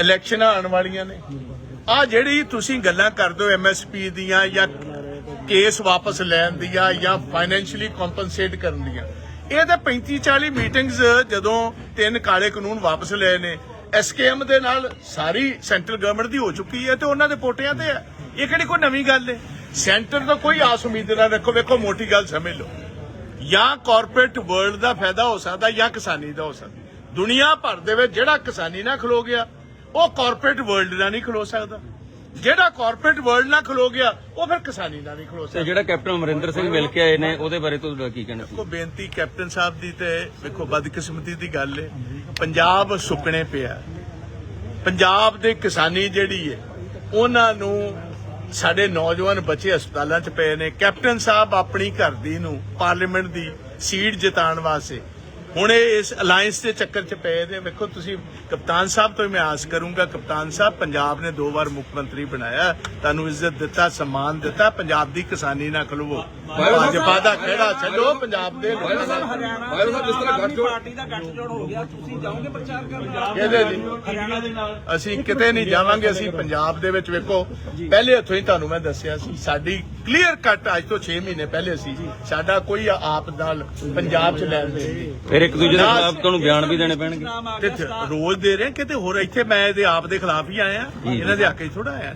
ਇਲੈਕਸ਼ਨਾਂ ਆਉਣ ਵਾਲੀਆਂ ਨੇ। ਆ ਜਿਹੜੀ ਤੁਸੀਂ ਗੱਲਾਂ ਕਰਦੇ ਹੋ ਐਮਐਸਪੀ ਦੀਆਂ ਜਾਂ ਕੇਸ ਵਾਪਸ ਲੈਣ ਦੀਆਂ ਜਾਂ ਫਾਈਨੈਂਸ਼ੀਅਲੀ ਕੰਪਨਸੇਟ ਕਰਨ ਦੀਆਂ, ਇਹ ਤਾਂ 35 40 ਮੀਟਿੰਗਸ ਜਦੋਂ ਤਿੰਨ ਕਾਲੇ ਕਾਨੂੰਨ ਵਾਪਸ ਲਏ ਨੇ। ਐਸਕੇਐਮ ਦੇ ਨਾਲ ਸਾਰੀ ਸੈਂਟਰਲ ਗਵਰਨਮੈਂਟ ਦੀ ਹੋ ਚੁੱਕੀ ਹੈ ਤੇ ਉਹਨਾਂ ਦੇ ਪੋਟਿਆਂ ਤੇ ਹੈ। ਇਹ ਕਿਹੜੀ ਕੋਈ ਨਵੀਂ ਗੱਲ ਹੈ? ਸੈਂਟਰ ਤੋਂ ਕੋਈ ਆਸ ਉਮੀਦ ਨਾ ਰੱਖੋ, ਵੇਖੋ, ਮੋਟੀ ਗੱਲ ਸਮਝ ਲਓ। ਜਾਂ ਕਾਰਪੋਰੇਟ ਵਰਲਡ ਦਾ ਫਾਇਦਾ ਹੋ ਸਕਦਾ ਜਾਂ ਕਿਸਾਨੀ ਦਾ ਹੋ ਸਕਦਾ। ਦੁਨੀਆ ਭਰ ਦੇ ਵਿੱਚ ਜਿਹੜਾ ਕਿਸਾਨੀ ਨਾਲ ਖਲੋ ਗਿਆ ਉਹ ਕਾਰਪੋਰੇਟ ਵਰਲਡ ਨਾਲ ਨਹੀਂ ਖਲੋ ਸਕਦਾ। ਜਿਹੜਾ ਕਾਰਪੋਰੇਟ ਵਰਲਡ ਨਾਲ ਖਲੋ ਗਿਆ ਉਹ ਫਿਰ ਕਿਸਾਨੀ ਨਾਲ ਨਹੀਂ ਖਲੋ ਤੇ ਸਕਦਾ। ਜਿਹੜਾ ਕੈਪਟਨ ਅਮਰਿੰਦਰ ਸਿੰਘ ਮਿਲ ਕੇ ਆਏ ਨੇ ਉਹਦੇ ਬਾਰੇ ਤੁਹਾਡਾ ਕੀ ਕਹਿਣਾ ਸੀ? ਕੋ ਬੇਨਤੀ ਕੈਪਟਨ ਸਾਹਿਬ ਦੀ ਤੇ ਵੇਖੋ ਬਦਕਿਸਮਤੀ ਦੀ ਗੱਲ ਹੈ ਪੰਜਾਬ ਸੁੱਕਣੇ ਪਿਆ। ਪੰਜਾਬ ਦੇ ਕਿਸਾਨੀ ਜਿਹੜੀ ਹੈ ਉਹਨਾਂ ਨੂੰ ਸਾਡੇ ਨੌਜਵਾਨ ਬੱਚੇ ਹਸਪਤਾਲਾਂ 'ਚ ਪਏ ਨੇ। ਕੈਪਟਨ ਸਾਹਿਬ ਆਪਣੀ ਘਰ ਦੀ ਨੂੰ ਪਾਰਲੀਮੈਂਟ ਦੀ ਸੀਟ ਜਿਤਾਉਣ ਵਾਸਤੇ ਹੁਣ ਇਹ ਇਸ ਅਲਾਈਅੰਸ ਦੇ ਚੱਕਰ 'ਚ ਪਏ ਨੇ। ਵੇਖੋ ਤੁਸੀਂ ਕਪਤਾਨ ਸਾਹਿਬ ਤੋਂ ਹੀ ਮੈਂ ਆਸ ਕਰੂੰਗਾ ਕਪਤਾਨ ਸਾਹਿਬ ਪੰਜਾਬ ਨੇ ਦੋ ਵਾਰ ਮੁੱਖ ਮੰਤਰੀ ਬਣਾਇਆ। ਤੁਹਾਨੂੰ ਇੱਜ਼ਤ ਦਿੱਤਾ ਸਨਮਾਨ ਦਿੱਤਾ। ਪੰਜਾਬ ਦੀ ਕਿਸਾਨੀ ਨਾਲ ਖਲਵੋ। ਭਾਜਪਾ ਦਾ ਕਿਹੜਾ ਛੱਡੋ? ਪੰਜਾਬ ਦੇ ਲੋਕਾਂ ਦਾ ਹਰਿਆਣਾ ਜਿਸ ਤਰ੍ਹਾਂ ਗੱਠਜੋੜ ਪਾਰਟੀ ਦਾ ਗੱਠਜੋੜ ਹੋ ਗਿਆ ਤੁਸੀਂ ਜਾਓਗੇ ਪ੍ਰਚਾਰ ਕਰਨ? ਇਹਦੇ ਲਈ? ਹਰਿਆਣਾ ਦੇ ਨਾਲ। ਅਸੀਂ ਕਿਤੇ ਨਹੀਂ ਜਾਵਾਂਗੇ ਅਸੀਂ ਪੰਜਾਬ ਦੇ ਵਿੱਚ ਵੇਖੋ। ਪਹਿਲੇ ਹੱਥੋਂ ਹੀ ਤੁਹਾਨੂੰ ਮੈਂ ਦੱਸਿਆ ਸੀ ਸਾਡੀ ਕਲੀਅਰ ਕੱਟ ਅੱਜ ਤੋਂ 6 ਮਹੀਨੇ ਪਹਿਲੇ ਸੀ। ਸਾਡਾ ਕੋਈ ਆਪ ਨਾਲ ਪੰਜਾਬ 'ਚ ਲੈਣ ਫਿਰ ਇੱਕ ਦੂਜੇ ਦੇ ਨਾ- ਖਿਲਾਫ ਤੁਹਾਨੂੰ ਬਿਆਨ ਵੀ ਦੇਣੇ ਪੈਣਗੇ। ਤੇ ਰੋਜ਼ ਦੇ ਰਹੇ ਕਿਤੇ ਹੋਰ ਇੱਥੇ ਮੈਂ ਇਹਦੇ ਆਪ ਦੇ ਖਿਲਾਫ ਹੀ ਆਇਆ ਇਹਨਾਂ ਦੇ ਹੱਕ 'ਚ ਥੋੜਾ ਆਇਆ।